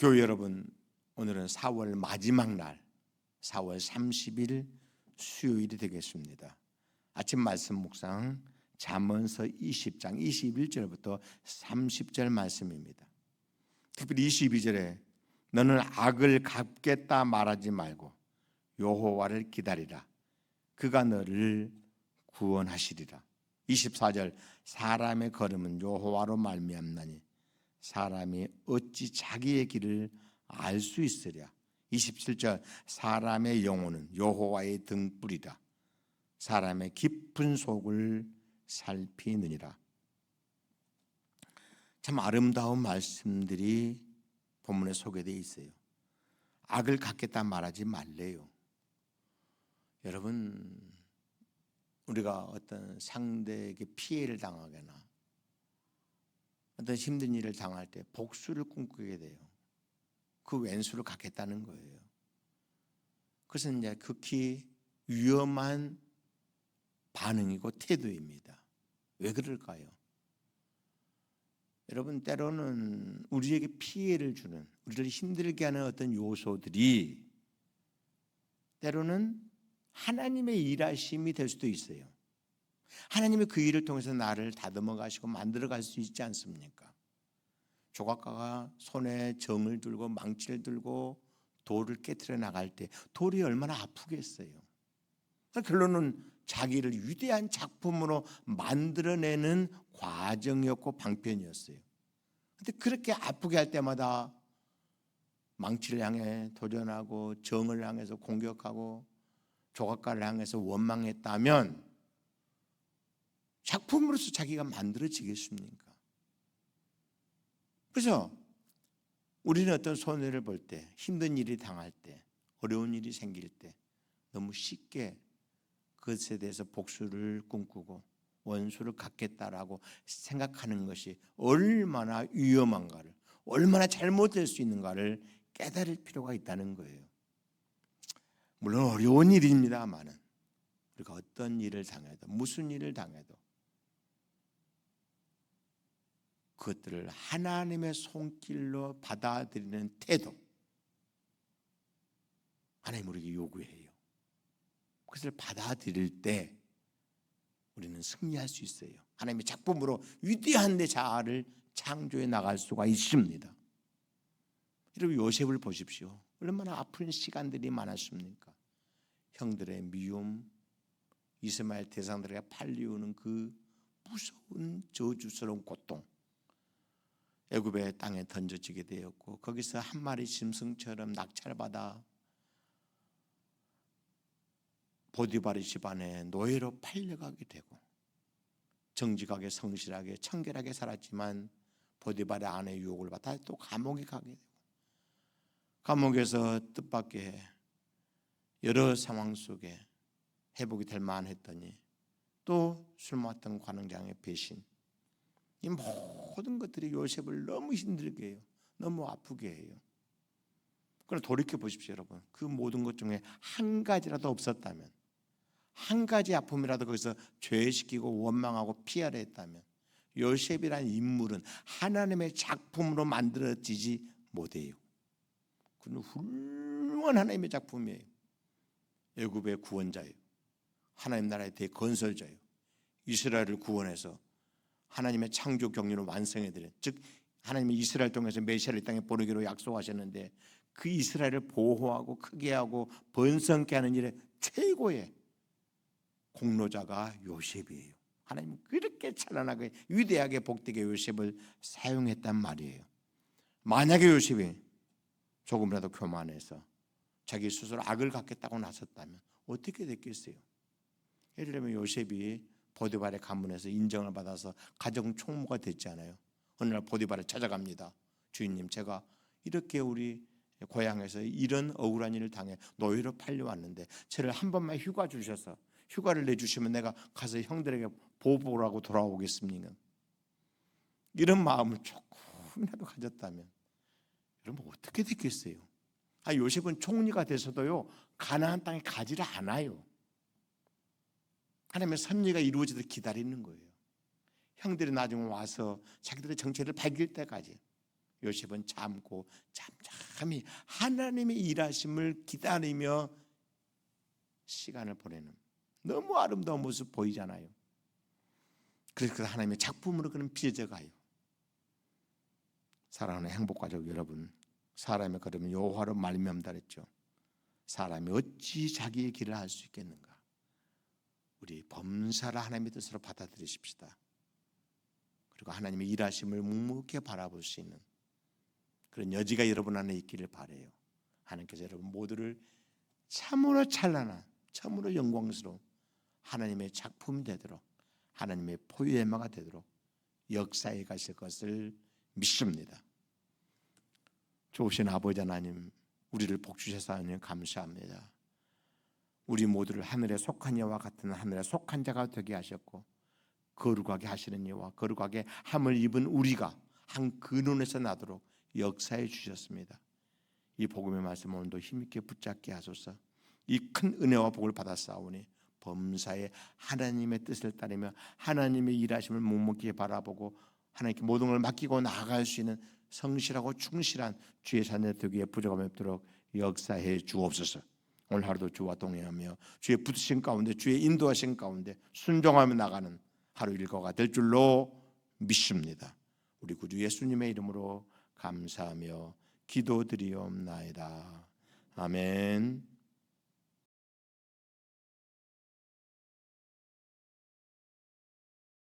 교회 여러분, 오늘은 4월 마지막 날, 4월 30일 수요일이 되겠습니다. 아침 말씀 묵상 잠언서 20장 21절부터 30절 말씀입니다. 특별히 22절에 너는 악을 갚겠다 말하지 말고 여호와를 기다리라. 그가 너를 구원하시리라. 24절 사람의 걸음은 여호와로 말미암나니 사람이 어찌 자기의 길을 알 수 있으랴. 27절 사람의 영혼은 여호와의 등불이라. 사람의 깊은 속을 살피느니라. 참 아름다운 말씀들이 본문에 소개되어 있어요. 악을 갖겠다 말하지 말래요. 여러분 우리가 어떤 상대에게 피해를 당하거나 어떤 힘든 일을 당할 때 복수를 꿈꾸게 돼요. 그 왼수를 갖겠다는 거예요. 그것은 이제 극히 위험한 반응이고 태도입니다. 왜 그럴까요? 여러분 때로는 우리에게 피해를 주는 우리를 힘들게 하는 어떤 요소들이 때로는 하나님의 일하심이 될 수도 있어요. 하나님의 그 일을 통해서 나를 다듬어 가시고 만들어 갈 수 있지 않습니까? 조각가가 손에 정을 들고 망치를 들고 돌을 깨트려 나갈 때 돌이 얼마나 아프겠어요. 결론은 자기를 위대한 작품으로 만들어내는 과정이었고 방편이었어요. 근데 그렇게 아프게 할 때마다 망치를 향해 도전하고 정을 향해서 공격하고 조각가를 향해서 원망했다면 작품으로서 자기가 만들어지겠습니까? 그래서 우리는 어떤 손해를 볼 때, 힘든 일이 당할 때, 어려운 일이 생길 때 너무 쉽게 그것에 대해서 복수를 꿈꾸고 원수를 갖겠다라고 생각하는 것이 얼마나 위험한가를, 얼마나 잘못될 수 있는가를 깨달을 필요가 있다는 거예요. 물론 어려운 일입니다만은 우리가 어떤 일을 당해도 무슨 일을 당해도 그것들을 하나님의 손길로 받아들이는 태도 하나님 우리에게 요구해요. 그것을 받아들일 때 우리는 승리할 수 있어요. 하나님의 작품으로 위대한 내 자아를 창조해 나갈 수가 있습니다. 여러분 요셉을 보십시오. 얼마나 아픈 시간들이 많았습니까? 형들의 미움, 이스마엘 대상들에게 팔리우는 그 무서운 저주스러운 고통. 애굽의 땅에 던져지게 되었고 거기서 한 마리 짐승처럼 낙찰받아 보디바리 집안에 노예로 팔려가게 되고 정직하게 성실하게 청결하게 살았지만 보디바리 아내 유혹을 받아 또 감옥에 가게 되고 감옥에서 뜻밖의 여러 상황 속에 회복이 될 만했더니 또 술 마던 관원장의 배신. 이 모든 것들이 요셉을 너무 힘들게 해요. 너무 아프게 해요. 그러나 돌이켜 보십시오, 여러분. 그 모든 것 중에 한 가지라도 없었다면, 한 가지 아픔이라도 거기서 죄시키고 원망하고 피하려 했다면, 요셉이라는 인물은 하나님의 작품으로 만들어지지 못해요. 그는 훌륭한 하나님의 작품이에요. 애굽의 구원자예요. 하나님 나라의 대건설자예요. 이스라엘을 구원해서 하나님의 창조 경륜을 완성해 드린 즉 하나님이 이스라엘 통해서 메시아를 땅에 보내기로 약속하셨는데 그 이스라엘을 보호하고 크게 하고 번성케 하는 일에 최고의 공로자가 요셉이에요. 하나님은 그렇게 찬란하게 위대하게 복되게 요셉을 사용했단 말이에요. 만약에 요셉이 조금이라도 교만해서 자기 스스로 악을 갖겠다고 나섰다면 어떻게 됐겠어요? 예를 들면 요셉이 보디발의 가문에서 인정을 받아서 가정 총무가 됐잖아요. 어느 날 보디발을 찾아갑니다. 주인님, 제가 이렇게 우리 고향에서 이런 억울한 일을 당해 노예로 팔려왔는데 저를 한 번만 휴가 주셔서 휴가를 내주시면 내가 가서 형들에게 보복하고 돌아오겠습니까? 이런 마음을 조금이라도 가졌다면 여러분 어떻게 됐겠어요? 아 요셉은 총리가 돼서도요 가나안 땅에 가지를 않아요. 하나님의 섭리가 이루어지도록 기다리는 거예요. 형들이 나중에 와서 자기들의 정체를 밝힐 때까지 요셉은 참고 잠잠히 하나님의 일하심을 기다리며 시간을 보내는 너무 아름다운 모습 보이잖아요. 그래서 그 하나님의 작품으로 그는 빚어져 가요. 사랑하는 행복가족 여러분, 사람의 걸음은 여호와로 말미암다 그랬죠. 사람이 어찌 자기의 길을 할수 있겠는가? 우리 범사를 하나님의 뜻으로 받아들이십시다. 그리고 하나님의 일하심을 묵묵히 바라볼 수 있는 그런 여지가 여러분 안에 있기를 바래요. 하나님께서 여러분 모두를 참으로 찬란한, 참으로 영광스러운 하나님의 작품이 되도록 하나님의 포유의마가 되도록 역사에 가실 것을 믿습니다. 좋으신 아버지 하나님, 우리를 복주셔서 하나님 감사합니다. 우리 모두를 하늘에 속한 이와 같은 하늘에 속한 자가 되게 하셨고 거룩하게 하시는 이와 거룩하게 함을 입은 우리가 한 근원에서 나도록 역사해 주셨습니다. 이 복음의 말씀 오늘도 힘있게 붙잡게 하소서. 이 큰 은혜와 복을 싸우니 범사에 하나님의 뜻을 따르며 하나님의 일하심을 묵묵히 바라보고 하나님께 모든 걸 맡기고 나아갈 수 있는 성실하고 충실한 주의 자녀 되기에 부족함이 없도록 역사해 주옵소서. 오늘 하루도 주와 동행하며 주의 붙으신 가운데 주의 인도하신 가운데 순종하며 나가는 하루 일과가 될 줄로 믿습니다. 우리 구주 예수님의 이름으로 감사하며 기도드리옵나이다. 아멘.